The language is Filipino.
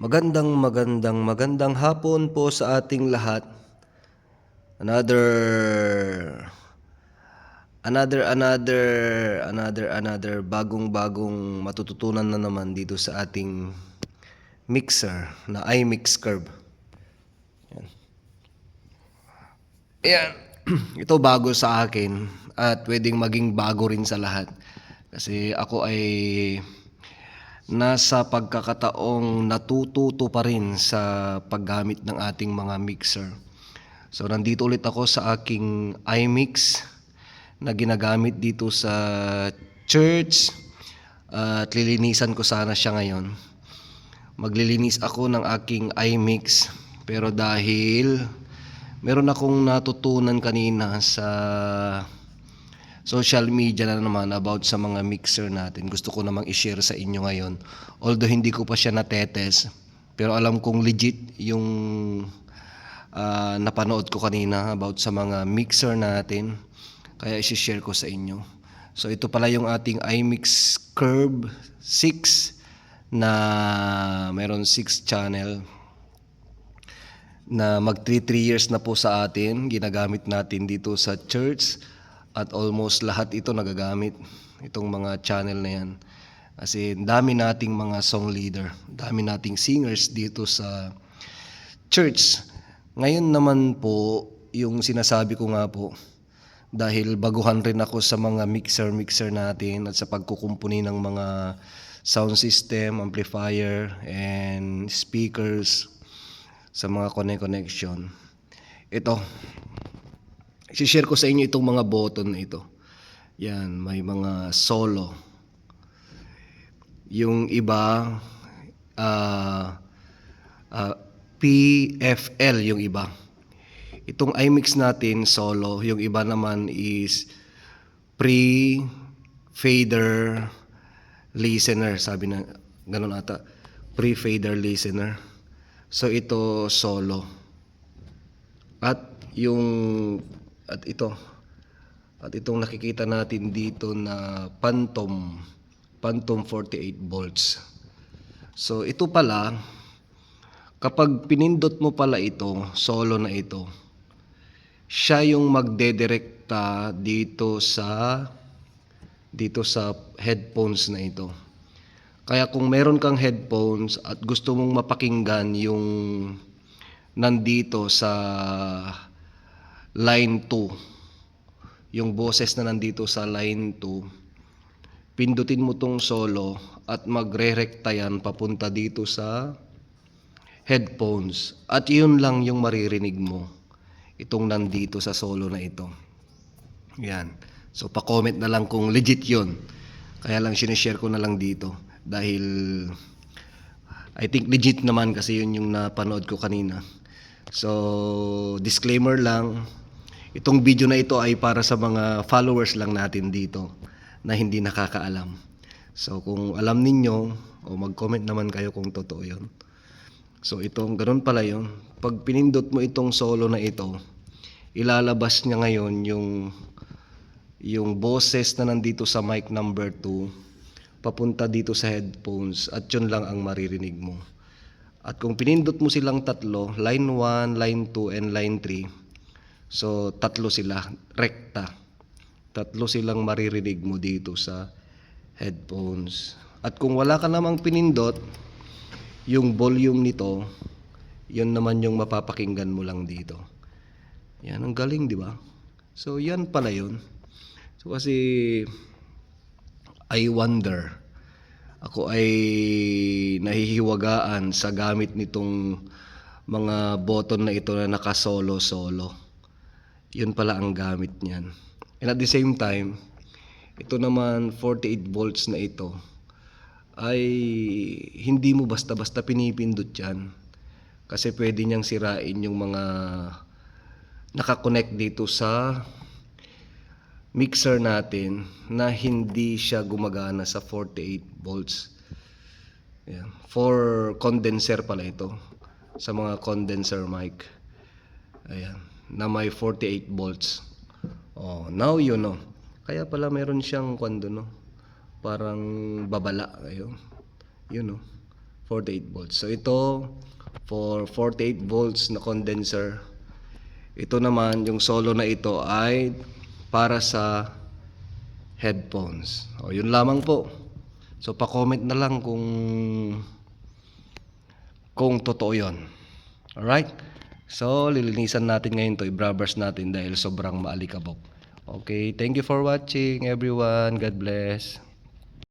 Magandang magandang magandang hapon po sa ating lahat. Another another another another another bagong bagong matututunan na naman dito sa ating mixer na iMix Curve. Yan. Yan. Ito bago sa akin at pwedeng maging bago rin sa lahat. Kasi ako ay nasa pagkakataong natututo pa rin sa paggamit ng ating mga mixer. So nandito ulit ako sa aking iMix na ginagamit dito sa church at lilinisan ko sana siya ngayon. Maglilinis ako ng aking iMix pero dahil meron akong natutunan kanina sa social media na naman about sa mga mixer natin. Gusto ko namang i-share sa inyo ngayon. Although hindi ko pa siya natetes, pero alam kong legit yung ah, napanood ko kanina about sa mga mixer natin. Kaya i-share ko sa inyo. So ito pala yung ating iMix Curve 6 na meron 6 channel na mag 3 years na po sa atin. Ginagamit natin dito sa church at almost lahat ito nagagamit itong mga channel na yan. Kasi dami nating mga song leader, dami nating singers dito sa church. Ngayon naman po, yung sinasabi ko nga po, dahil baguhan rin ako sa mga mixer-mixer natin at sa pagkukumpuni ng mga sound system, amplifier, and speakers sa mga connect-connection. Ito, i-share ko sa inyo itong mga button na ito. Yan, may mga solo. Yung iba, ah ah, PFL yung iba. Itong iMix natin solo, yung iba naman is pre fader listener, sabi na ganun ata. Pre fader listener. So ito solo. At yung at ito at itong nakikita natin dito na Phantom Phantom 48 volts. So ito pala kapag pinindot mo pala ito, solo na ito, siya yung magdedirekta dito sa dito sa headphones na ito. Kaya kung meron kang headphones at gusto mong mapakinggan yung nandito sa line 2, yung boses na nandito sa line 2, pindutin mo tong solo at magre-rekta yan papunta dito sa headphones. At yun lang yung maririnig mo. Itong nandito sa solo na ito. Yan. So, pa-comment na lang kung legit yun. Kaya lang sinishare ko na lang dito. Dahil I think legit naman kasi yun yung napanood ko kanina. So, disclaimer lang. Itong video na ito ay para sa mga followers lang natin dito na hindi nakakaalam. So, kung alam ninyo, o mag-comment naman kayo kung totoo yun. So, itong ganun pala yun. Pag pinindot mo itong solo na ito, ilalabas niya ngayon yung yung boses na nandito sa mic number 2 papunta dito sa headphones at yun lang ang maririnig mo. At kung pinindot mo silang tatlo, line 1, line 2, and line 3, so tatlo sila, rekta. Tatlo silang maririnig mo dito sa headphones. At kung wala ka namang pinindot, yung volume nito, yun naman yung mapapakinggan mo lang dito. Yan, ang galing, di ba? So, yan pala yun. So, kasi, I wonder, ako ay nahihiwagaan sa gamit nitong mga button na ito na nakasolo-solo. Yun pala ang gamit niyan. And at the same time, ito naman 48 volts na ito ay hindi mo basta-basta pinipindot yan. Kasi pwede niyang sirain yung mga nakakonect dito sa mixer natin na hindi siya gumagana sa 48 volts. Yan. For condenser pala ito. Sa mga condenser mic. Ayan. Na may 48 volts. Oh, now you know. Kaya pala meron siyang kwando no. Parang babala. Ayun. Yun no. 48 volts. So ito for 48 volts na condenser. Ito naman yung solo na ito ay para sa headphones. O yun lamang po. So pa-comment na lang kung kung totoo 'yon. Alright? So lilinisan natin ngayon to, i-brush natin dahil sobrang maalikabok. Okay, thank you for watching everyone. God bless.